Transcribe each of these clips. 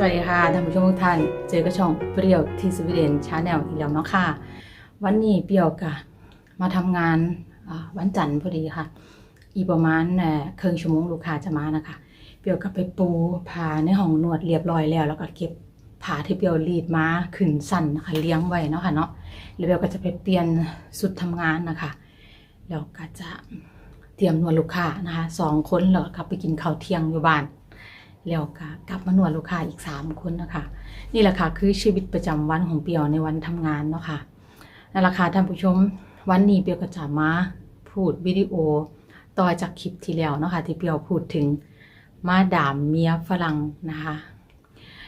สวัสดีค่ะท่านผู้ชมทุกท่าน เจอกับช่องเปรี้ยวที่สวีเดนชาแนลอีกแล้วเนาะค่ะ วันนี้เปรี้ยวกะมาทำงานวันจันทร์พอดีค่ะ อีประมาณเครึ่งชั่วโมงลูกค้าจะมานะคะ เปรี้ยวก็ไปปูผ้าในห้องนวดเรียบร้อยแล้ว แล้วก็เก็บผ้าที่เปรี้ยวรีดมาขึ้นสั่นนะคะเลี้ยงไว้เนาะค่ะเนาะแล้วเปรี้ยวก็จะไปเปลี่ยนสุดทำงานนะคะแล้วก็จะเตรียมนวดลูกค้านะคะสองคนแล้วก็กลับไปกินข้าวเที่ยงอยู่บ้าน แล้วก็กลับมานวดลูกค้าอีก 3 คนนะคะนี่แหละค่ะคือชีวิตประจำวันของเปียวในวันทำงานเนาะค่ะนั่นแหละค่ะท่านผู้ชมวันนี้เปียวก็จะมาพูดวิดีโอต่อจากคลิปที่แล้วเนาะค่ะที่เปียวพูดถึงมาดามเมียฝรั่งนะคะ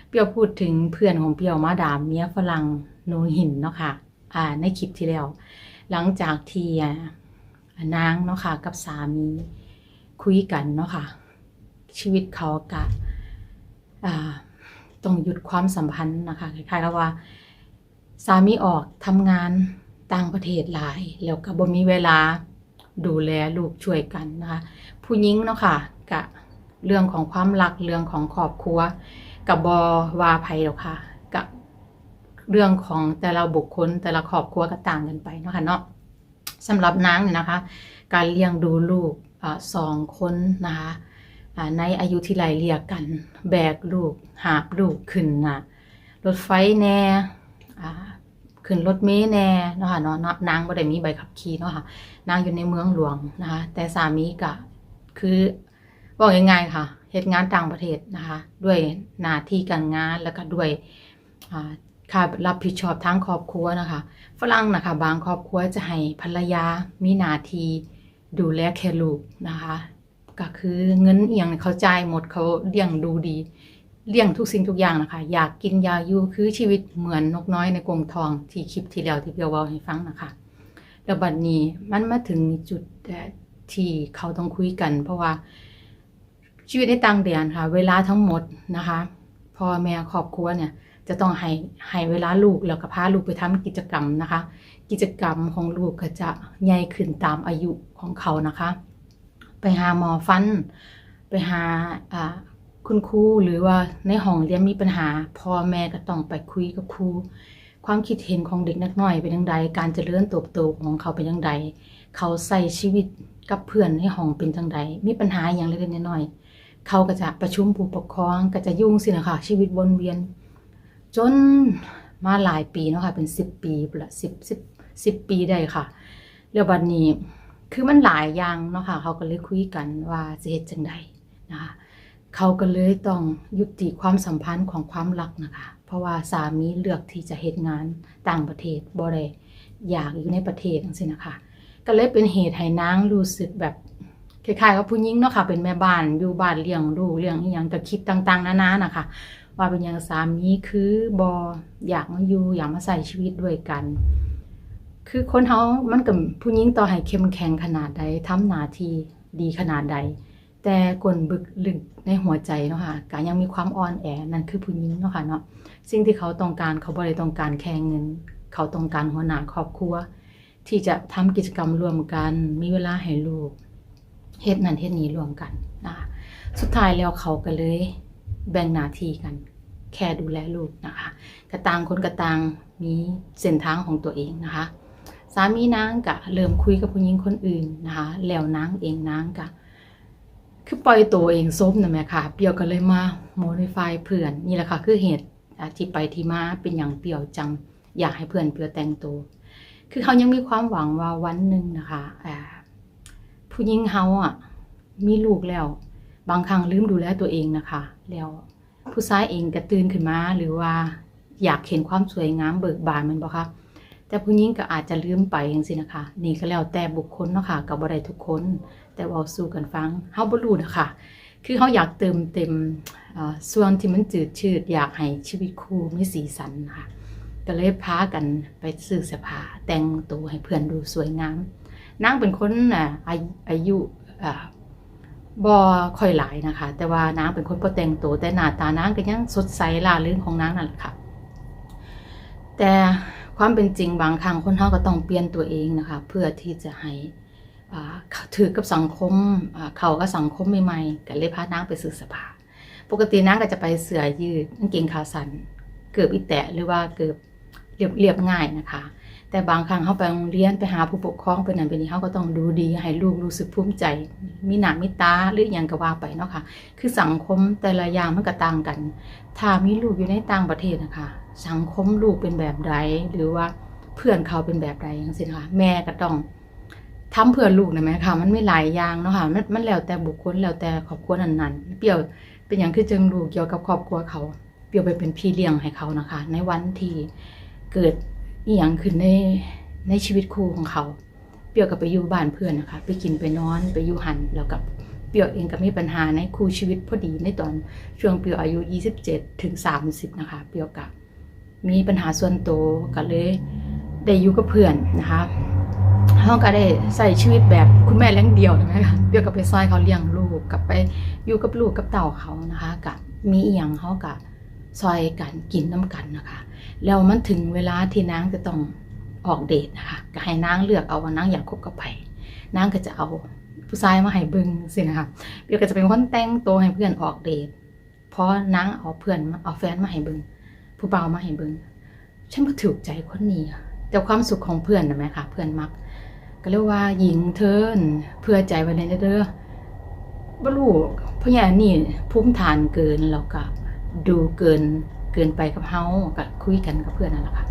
เปียวพูดถึงเพื่อนของเปียวมาดามเมียฝรั่งโนหินเนาะค่ะอ่าในคลิปที่แล้ว หลังจากที่นางเนาะค่ะกับสามีคุยกันเนาะค่ะ ชีวิตเขากะต้องหยุดความสัมพันธ์นะคะคล้ายๆกับว่า สามีออกทำงานต่างประเทศหลาย แล้วก็บ่มีเวลาดูแลลูกช่วยกันนะคะผู้หญิงเนาะค่ะกะเรื่องของความรักเรื่องของครอบครัวกับบอวาภัยหรอกค่ะกับเรื่องของแต่ละบุคคลแต่ละครอบครัวก็ต่างกันไปเนาะค่ะเนาะสำหรับนางเนี่ยนะคะ การเลี้ยงดูลูกอสองคนนะคะ ในอายุที่ไลเรียกกัน แบกลูก หาบลูกขึ้นนะรถไฟแน่ขึ้นรถเมล์แน่เนาะค่ะเนาะนางบ่ได้มีใบขับขี่เนาะค่ะนางอยู่ในเมืองหลวงนะคะแต่สามีก็คือบอกง่ายๆค่ะเหตุงานต่างประเทศนะคะด้วยหน้าที่การงานแล้วก็ด้วยอ่าค่ารับผิดชอบทางครอบครัวนะคะฝรั่งนะคะบางครอบครัวจะให้ภรรยามีหน้าที่ดูแลแค่ลูกนะคะ ก็คือเงินเอียงเนี่ยเขาจ่ายหมดเขาเลี้ยงดูดีเลี้ยงทุกสิ่งทุกอย่างนะคะ อยากกินยาอยู่คือชีวิตเหมือนนกน้อยในกรงทองที่คลิปที่แล้วที่เพียวเวาให้ฟังนะคะแล้วบัดนี้มันมาถึงจุดที่เขาต้องคุยกัน เพราะว่าชีวิตในต่างแดนค่ะ เวลาทั้งหมดนะคะพ่อแม่ครอบครัวเนี่ยจะต้องให้ให้เวลาลูกแล้วก็พาลูกไปทำกิจกรรมนะคะ กิจกรรมของลูกก็จะใหญ่ขึ้นตามอายุของเขานะคะ ไปหาหมอฟัน ไปหาคุณครูหรือว่าในห้องเรียนมีปัญหาพ่อแม่ก็ต้องไปคุยกับครูความคิดเห็นของเด็กนักน้อยเป็นยังไงการเจริญเติบโตของเขาเป็นยังไงเขาใส่ชีวิตกับเพื่อนในห้องเป็นจังไดมีปัญหาอย่างเล็กๆน้อยๆเขาก็จะประชุมผู้ปกครองก็จะยุ่งสินะคะชีวิตวนเวียน จนมาหลายปีเนาะค่ะเป็นสิบปีละสิบสิบสิบปีได้ค่ะแล้วบัดนี้ คือมันหลายอย่างเนาะค่ะเขาก็เลยคุยกันว่าจะเฮ็ดจังใดนะคะเขาก็เลยต้องยุติความสัมพันธ์ของความรักนะคะ เพราะว่าสามีเลือกที่จะเฮ็ดงานต่างประเทศบ่ได้อยากอยู่ในประเทศจังซี่นะคะ ก็เลยเป็นเหตุให้นางรู้สึกแบบคล้ายๆกับผู้หญิงเนาะค่ะ เป็นแม่บ้านอยู่บ้านเลี้ยงลูกเลี้ยงอีหยังก็คิดต่างๆนานานะคะ ว่าเป็นหยังสามีคือบ่อยากมาอยู่อยากมาใส่ชีวิตด้วยกัน คือคนเฮามันกับผู้หญิงต่อให้เข้มแข็งขนาดใดทำหน้าที่ดีขนาดใด แต่กลบึกลึกในหัวใจเนาะค่ะก็ยังมีความอ่อนแอนั่นคือผู้หญิงเนาะค่ะเนาะสิ่งที่เขาต้องการเขาบ่ได้ต้องการแค่เงิน เขาต้องการหัวหน้าครอบครัว ที่จะทำกิจกรรมร่วมกัน มีเวลาให้ลูกเฮ็ดนั่นเฮ็ดนี้ร่วมกันนะคะสุดท้ายแล้วเขาก็เลยแบ่งหน้าที่กัน แค่ดูแลลูกนะคะกระต่างคนกระต่างมีเส้นทางของตัวเองนะคะ สามีนางกะเริ่มคุยกับผู้หญิงคนอื่นนะคะแล้วนางเองนางกะ คือปล่อยตัวเองซบนะแม่ค่ะ เปียวก็เลยมาโมดิฟายเพื่อนนี่แหละค่ะ คือเหตุที่ไปที่มาเป็นอย่างเปียวจังอยากให้เพื่อนเปียวแต่งตัว คือเขายังมีความหวังว่าวันหนึ่งนะคะผู้หญิงเฮาอะมีลูกแล้ว บางครั้งลืมดูแลตัวเองนะคะ แล้วผู้ชายเองก็ตื่นขึ้นมาหรือว่าอยากเห็นความสวยงามเบิกบานมันบ่คะ แต่ผู้หญิงก็อาจจะลืมไปจังซี่นะคะ นี่ก็แล้วแต่บุคคลเนาะค่ะกับบ่ได้ทุกคน แต่เว้าสู่กันฟังเฮาบ่รู้นะคะคือเฮาอยากเติมเต็มอ่อส่วนที่มันจืดชืด อยากให้ชีวิตคู่มีสีสันนะคะก็เลยพากันไปซื้อเสื้อผ้าแต่งตัวให้เพื่อนดูสวยงามนางเป็นคนอะอายอายุอ่าบ่ค่อยหลายนะคะ แต่ว่านางเป็นคนบ่แต่งตัวแต่หน้าตานางก็ยังสดใสล่าเริงของนางนั่นแหละค่ะ แต่ ความเป็นจริงบางครั้งคนเราก็ต้องเปลี่ยนตัวเองนะคะ เพื่อที่จะให้อ่าถือกับสังคมอ่าเขากับสังคมใหม่ๆก็เลยพานางไปซื้อสอผ้าปกตินางก็จะไปเสือยืดกางเกงขาสั้นเกือบอีแตะหรือว่าเกือบเรียบเรียบง่ายนะคะ แต่บางครั้งเขาไปโรงเรียนไปหาผู้ปกครองเป็นนั้นเป็นนี้เขาก็ต้องดูดีให้ลูกรู้สึกภูมิใจ มีหน้ามีตาหรืออย่างก็ว่าไปเนาะค่ะคือสังคมแต่ละอย่างมันก็ต่างกัน ถ้ามีลูกอยู่ในต่างประเทศนะคะ สังคมลูกเป็นแบบใดหรือว่าเพื่อนเขาเป็นแบบใดทั้งสิ้นคะแม่ก็ต้องทำเพื่อลูกนะแม่ค่ะ มันไม่หลายอย่างเนาะค่ะมันมันแล้วแต่บุคคลแล้วแต่ครอบครัวนั้นๆเปรียวเป็นอย่างคือจึงลูกเกี่ยวกับครอบครัวเขาเปรียวไปเป็นพี่เลี้ยงให้เขานะคะ ในวันที่เกิดอีหยังขึ้นในในชีวิตคู่ของเขา เปรียวกับไปอยู่บ้านเพื่อนนะคะ ไปกินไปนอนไปอยู่หันแล้วกับเปรียวเองก็มีปัญหาในคู่ชีวิตพอดีในตอนช่วงเปรียวอายุ 27ถึง30 นะคะ เปรียวกับ มีปัญหาส่วนตัวก็เลยได้อยู่กับเพื่อนนะคะเขาก็ได้ใส่ชีวิตแบบคุณแม่เลี้ยงเดียวนะคะเปรียวกับไปซอยเขาเลี้ยงลูกกับไปอยู่กับลูกกับเต่าเขานะคะกับมีอีหยังเขากับซอยกันกินน้ำกันนะคะแล้วมันถึงเวลาที่นางจะต้องออกเดทนะคะก็ให้นางเลือกเอาว่านางอยากคบกับใครนางก็จะเอาผู้ชายมาให้เบิ่งสินะคะเปียวก็จะเป็นคนแต่งตัวให้เพื่อนออกเดทเพราะนางเอาเพื่อนมาเอาแฟนมาให้เบิ่ง ผู้เบามาให้เบิงฉันบ่ถูกใจคนนี้แต่ความสุขของเพื่อนนะแม่ค่ะ เพื่อนมัก ก็เรียกว่าหญิงเทินเพื่อใจไว้ในเด้อบ่รู้เพราะอย่างนี้ภูมิฐานเกินแล้วก็ดูเกินเกินไปกับเฮาก็คุยกันกับเพื่อนนั่นแหละค่ะ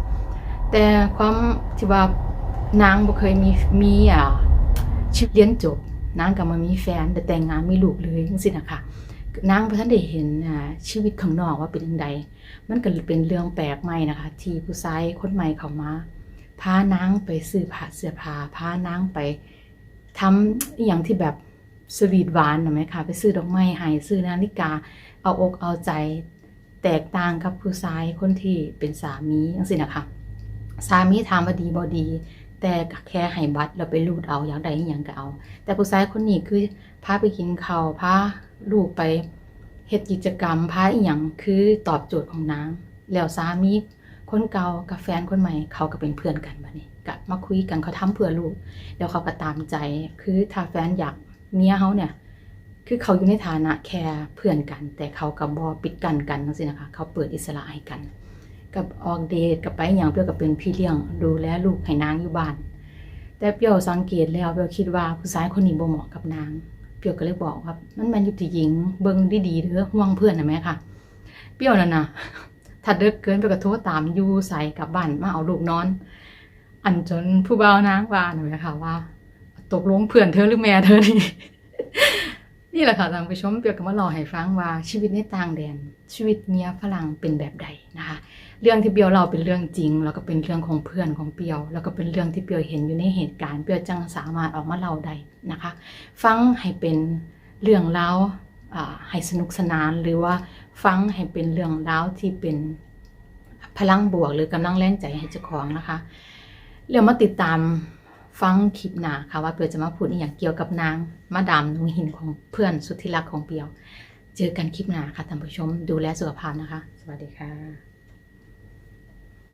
แต่ความที่ว่านางบ่เคยมีมีอ่าชีวิตเรียนจบนางก็มามีแฟนแต่แต่งงานมีลูกเลยจังซี่นะคะ นางบ่ทันได้เห็นอ่าชีวิตข้างนอกว่าเป็นจังไดมันก็เป็นเรื่องแปลกใหม่นะคะ ที่ผู้ชายคนใหม่เข้ามาพานางไปซื้อผ้าเสื้อผ้าพานางไปทำอย่างที่แบบสวีทหวานนะไหมคะไปซื้อดอกไม้ให้ซื้อนาฬิกา เอาอกเอาใจ แตกต่างกับผู้ชายคนที่เป็นสามีจังซี่นะคะ สามีถามว่าดีบ่ดี แต่แค่ให้บัตรแล้วไปรูดเอาอยากได้อหยังก็เอา แต่ผู้ชายคนนี้คือพาไปกินข้าวพา ลูกไปเฮ็ดกิจกรรมพาอีหยังคือตอบโจทย์ของนางแล้วสามีคนเก่ากับแฟนคนใหม่เขาก็เป็นเพื่อนกันบัดนี้ก็มาคุยกันเขาทำเพื่อลูกแล้วเขาก็ตามใจคือถ้าแฟนอยากเมียเขาเนี่ยคือเขาอยู่ในฐานะแค่เพื่อนกัน แต่เขากับบอปิดกันกันจังซี่นะคะเขาเปิดอิสระให้กัน กับออกเดทกับไปอย่างเปรียวกับเป็นพี่เลี้ยงดูแลลูกให้นางอยู่บ้าน แต่เปียวสังเกตแล้วเปียวคิดว่าผู้ชายคนนี้บ่เหมาะกับนาง เปรียวก็เลยบอกครับ มันแมันอยู่ที่หญิงเบิ้งดีๆเด้อห่วงเพื่อนนะแม่ค่ะ เปรียวนั่นน่ะถ้าเด็กเกินไปก็โทรตามอยู่ใส่กลับบ้านมาเอาลูกนอน อันจนผู้บ่าวนางว่านะแม่ค่ะว่า ตกลงเพื่อนเธอหรือแม่เธอนี่ นี่แหละค่ะท่านผู้ชมเปียวกับมาเล่าให้ฟังว่าชีวิตในต่างแดน ชีวิตเมียฝรั่งเป็นแบบใดนะคะ เรื่องที่เปียวเราเป็นเรื่องจริง แล้วก็เป็นเรื่องของเพื่อนของเปียว แล้วก็เป็นเรื่องที่เปียวเห็นอยู่ในเหตุการณ์เปียวจังสามารถออกมาเล่าได้นะคะ ฟังให้เป็นเรื่องเล่าให้สนุกสนานหรือว่าฟังให้เป็นเรื่องเล่าที่เป็นพลังบวกหรือกำลังแรงใจให้เจ้าของนะคะเรื่องมาติดตาม ฟังคลิปหนาค่ะว่าเปียวจะมาพูดอย่างเกี่ยวกับนาง มาดามนุงหินของเพื่อนสุดที่รักของเปียว เจอกันคลิปหนาค่ะท่านผู้ชมดูแลสุขภาพนะคะ สวัสดีค่ะ